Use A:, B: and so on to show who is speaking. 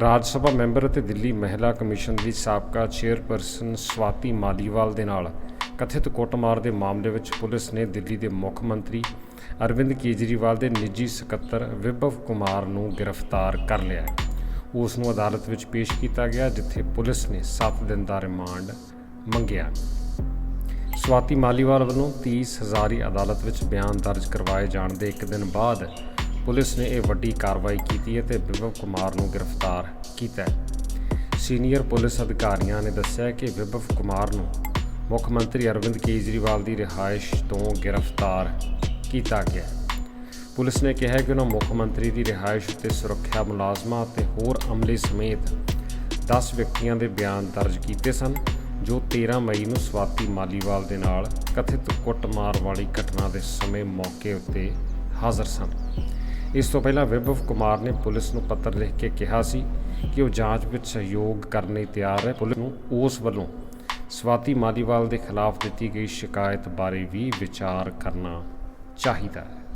A: ਰਾਜ ਸਭਾ member ਅਤੇ ਦਿੱਲੀ ਮਹਿਲਾ commission ਦੀ ਸਾਬਕਾ ਚੇਅਰਪਰਸਨ ਸਵਾਤੀ ਮਾਲੀਵਾਲ ਦੇ ਨਾਲ ਕਥਿਤ ਕੁੱਟਮਾਰ ਦੇ ਮਾਮਲੇ ਵਿੱਚ ਪੁਲਿਸ ਨੇ ਦਿੱਲੀ ਦੇ ਮੁੱਖ ਮੰਤਰੀ ਅਰਵਿੰਦ ਕੇਜਰੀਵਾਲ ਦੇ ਨਿੱਜੀ ਸਕੱਤਰ ਵਿਭਵ ਕੁਮਾਰ ਨੂੰ ਗ੍ਰਿਫਤਾਰ ਕਰ ਲਿਆ ਹੈ। ਉਸ ਨੂੰ ਅਦਾਲਤ ਵਿੱਚ ਪੇਸ਼ ਕੀਤਾ ਗਿਆ, ਜਿੱਥੇ ਪੁਲਿਸ ਨੇ 7 ਦਿਨ ਦਾ ਰਿਮਾਂਡ ਮੰਗਿਆ। ਸਵਾਤੀ ਮਾਲੀਵਾਲ ਵੱਲੋਂ 30 ਹਜ਼ਾਰੀ ਅਦਾਲਤ ਵਿੱਚ ਬਿਆਨ ਦਰਜ ਕਰਵਾਏ ਜਾਣ ਦੇ ਇੱਕ ਦਿਨ ਬਾਅਦ ਪੁਲਿਸ ਨੇ ਇਹ ਵੱਡੀ ਕਾਰਵਾਈ ਕੀਤੀ ਹੈ ਤੇ ਵਿਭਵ ਕੁਮਾਰ ਨੂੰ ਗ੍ਰਿਫਤਾਰ ਕੀਤਾ। ਹੈ ਸੀਨੀਅਰ ਪੁਲਿਸ ਅਧਿਕਾਰੀਆਂ ਨੇ ਦੱਸਿਆ ਕਿ ਵਿਭਵ ਕੁਮਾਰ ਨੂੰ ਮੁੱਖ ਮੰਤਰੀ ਅਰਵਿੰਦ ਕੇਜਰੀਵਾਲ ਦੀ ਰਿਹਾਇਸ਼ ਤੋਂ ਗ੍ਰਿਫਤਾਰ ਕੀਤਾ ਗਿਆ। ਪੁਲਿਸ ਨੇ ਕਿਹਾ ਕਿ ਉਹਨਾਂ ਮੁੱਖ ਮੰਤਰੀ ਦੀ ਰਿਹਾਇਸ਼ ਉੱਤੇ ਸੁਰੱਖਿਆ ਮੁਲਾਜ਼ਮਾਂ ਅਤੇ ਹੋਰ ਅਮਲੇ ਸਮੇਤ 10 ਵਿਅਕਤੀਆਂ ਦੇ ਬਿਆਨ ਦਰਜ ਕੀਤੇ ਸਨ, ਜੋ 13 ਮਈ ਨੂੰ ਸਵਾਤੀ ਮਾਲੀਵਾਲ ਦੇ ਨਾਲ ਕਥਿਤ ਕੁੱਟਮਾਰ ਵਾਲੀ ਘਟਨਾ ਦੇ ਸਮੇਂ ਮੌਕੇ ਉੱਤੇ ਹਾਜ਼ਰ ਸਨ। ਇਸ ਤੋਂ ਪਹਿਲਾਂ ਵਿਭਵ ਕੁਮਾਰ ਨੇ ਪੁਲਿਸ ਨੂੰ ਪੱਤਰ ਲਿਖ ਕੇ ਕਿਹਾ ਸੀ ਕਿ ਉਹ ਜਾਂਚ ਵਿੱਚ ਸਹਿਯੋਗ ਕਰਨ ਲਈ ਤਿਆਰ ਹੈ। ਪੁਲਿਸ ਨੂੰ ਉਸ ਵੱਲੋਂ ਸਵਾਤੀ ਮਾਲੀਵਾਲ ਦੇ ਖਿਲਾਫ ਦਿੱਤੀ ਗਈ ਸ਼ਿਕਾਇਤ ਬਾਰੇ ਵੀ ਵਿਚਾਰ ਕਰਨਾ ਚਾਹੀਦਾ ਹੈ।